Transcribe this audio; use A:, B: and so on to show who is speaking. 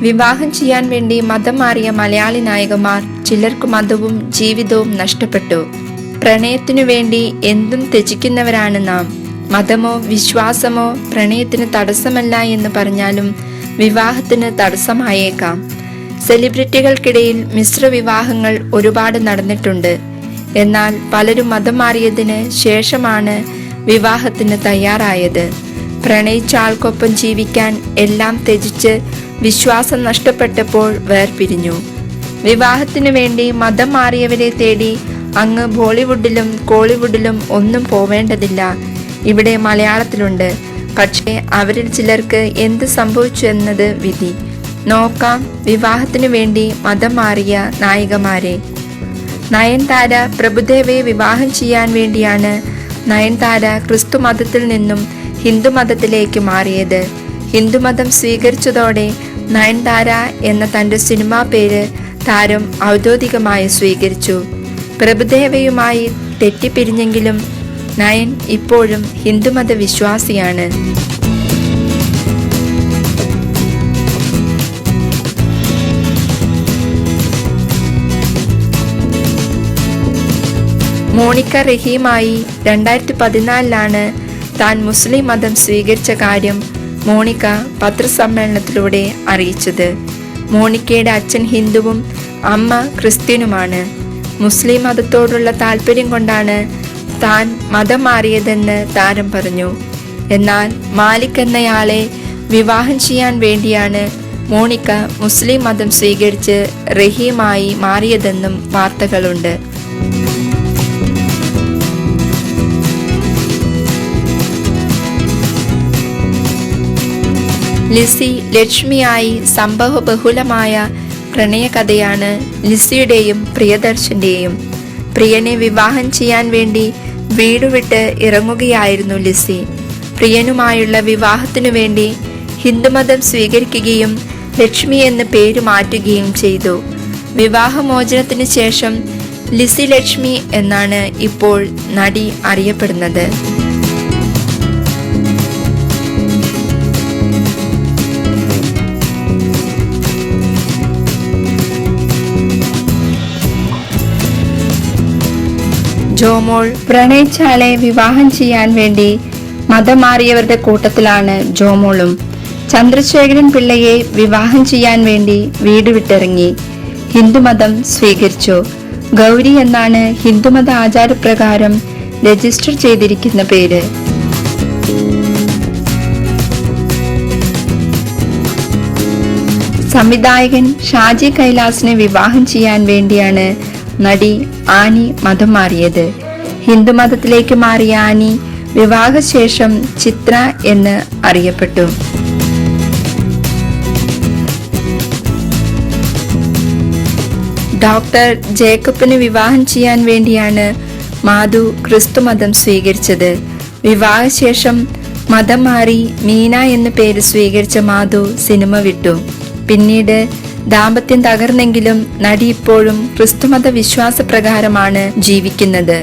A: വിവാഹം ചെയ്യാൻ വേണ്ടി മതം മാറിയ മലയാളി നായകന്മാർ ചിലർക്ക് മതവും ജീവിതവും നഷ്ടപ്പെട്ടു. പ്രണയത്തിനു വേണ്ടി എന്തും ത്യജിക്കുന്നവരാണ് നാം. മതമോ വിശ്വാസമോ പ്രണയത്തിന് തടസ്സമല്ല എന്ന് പറഞ്ഞാലും വിവാഹത്തിന് തടസ്സമായേക്കാം. സെലിബ്രിറ്റികൾക്കിടയിൽ മിശ്ര വിവാഹങ്ങൾ ഒരുപാട് നടന്നിട്ടുണ്ട്. എന്നാൽ പലരും മതം മാറിയതിന് ശേഷമാണ് വിവാഹത്തിന് തയ്യാറായത്. പ്രണയിച്ച ആൾക്കൊപ്പം ജീവിക്കാൻ എല്ലാം ത്യജിച്ച് വിശ്വാസം നഷ്ടപ്പെട്ടപ്പോൾ വേർപിരിഞ്ഞു വിവാഹത്തിനു വേണ്ടി മതം മാറിയവരെ തേടി അങ്ങ് ബോളിവുഡിലും കോളിവുഡിലും ഒന്നും പോവേണ്ടതില്ല. ഇവിടെ മലയാളത്തിലുണ്ട്. പക്ഷേ അവരിൽ ചിലർക്ക് എന്ത് സംഭവിച്ചു എന്നത് വിധി. നോക്കാം വിവാഹത്തിനു വേണ്ടി മതം മാറിയ നായികമാരെ. നയൻതാര പ്രഭുദേവയെ വിവാഹം ചെയ്യാൻ വേണ്ടിയാണ് നയൻതാര ക്രിസ്തു മതത്തിൽ നിന്നും ഹിന്ദു മതത്തിലേക്ക് മാറിയത്. ഹിന്ദുമതം സ്വീകരിച്ചതോടെ നയൻതാര എന്ന തന്റെ സിനിമാ പേര് താരം ഔദ്യോഗികമായി സ്വീകരിച്ചു. പ്രഭുദേവയുമായി തെറ്റിപ്പിരിഞ്ഞെങ്കിലും നയൻ ഇപ്പോഴും ഹിന്ദുമത വിശ്വാസിയാണ്. മോണിക്ക റഹീമായി രണ്ടായിരത്തി പതിനാലിലാണ് താൻ മുസ്ലിം മതം സ്വീകരിച്ച കാര്യം മോണിക്ക പത്രസമ്മേളനത്തിലൂടെ അറിയിച്ചത്. മോണിക്കയുടെ അച്ഛൻ ഹിന്ദുവും അമ്മ ക്രിസ്ത്യനുമാണ്. മുസ്ലിം മതത്തോടുള്ള താല്പര്യം കൊണ്ടാണ് താൻ മതം മാറിയതെന്ന് താരം പറഞ്ഞു. എന്നാൽ മാലിക് എന്നയാളെ വിവാഹം ചെയ്യാൻ വേണ്ടിയാണ് മോണിക്ക മുസ്ലിം മതം സ്വീകരിച്ച് റഹീമായി മാറിയതെന്നും വാർത്തകളുണ്ട്. ലിസി ലക്ഷ്മിയായി സംഭവബഹുലമായ പ്രണയകഥയാണ് ലിസിയുടെയും പ്രിയദർശന്റെയും. പ്രിയനെ വിവാഹം ചെയ്യാൻ വേണ്ടി വീടുവിട്ട് ഇറങ്ങുകയായിരുന്നു ലിസി. പ്രിയനുമായുള്ള വിവാഹത്തിനു വേണ്ടി ഹിന്ദുമതം സ്വീകരിക്കുകയും ലക്ഷ്മി എന്ന് പേര് മാറ്റുകയും ചെയ്തു. വിവാഹമോചനത്തിന് ശേഷം ലിസി ലക്ഷ്മി എന്നാണ് ഇപ്പോൾ നടി അറിയപ്പെടുന്നത്. ജോമോൾ പ്രണയിച്ചാളെ വിവാഹം ചെയ്യാൻ വേണ്ടി മതം മാറിയവരുടെ കൂട്ടത്തിലാണ് ജോമോളും. ചന്ദ്രശേഖരൻ പിള്ളയെ വിവാഹം ചെയ്യാൻ വേണ്ടി വീട് വിട്ടിറങ്ങി. ഹിന്ദുമതം സ്വീകരിച്ചു. ഗൗരി എന്നാണ് ഹിന്ദുമത ആചാരപ്രകാരം രജിസ്റ്റർ ചെയ്തിരിക്കുന്ന പേര്. സംവിധായകൻ ഷാജി കൈലാസിനെ വിവാഹം ചെയ്യാൻ വേണ്ടിയാണ് നടി ആനി മതം മാറിയത്. ഹിന്ദുമതത്തിലേക്ക് മാറിയ ആനി വിവാഹശേഷം ചിത്ര എന്ന് അറിയപ്പെട്ടു. ഡോക്ടർ ജേക്കബിന് വിവാഹം ചെയ്യാൻ വേണ്ടിയാണ് മാധു ക്രിസ്തുമതം സ്വീകരിച്ചത്. വിവാഹശേഷം മതം മാറി മീന എന്ന പേര് സ്വീകരിച്ച മാധു സിനിമ വിട്ടു. പിന്നീട് ദാമ്പത്യം തകർന്നെങ്കിലും നടി ഇപ്പോഴും ക്രിസ്തുമത വിശ്വാസപ്രകാരമാണ് ജീവിക്കുന്നത്.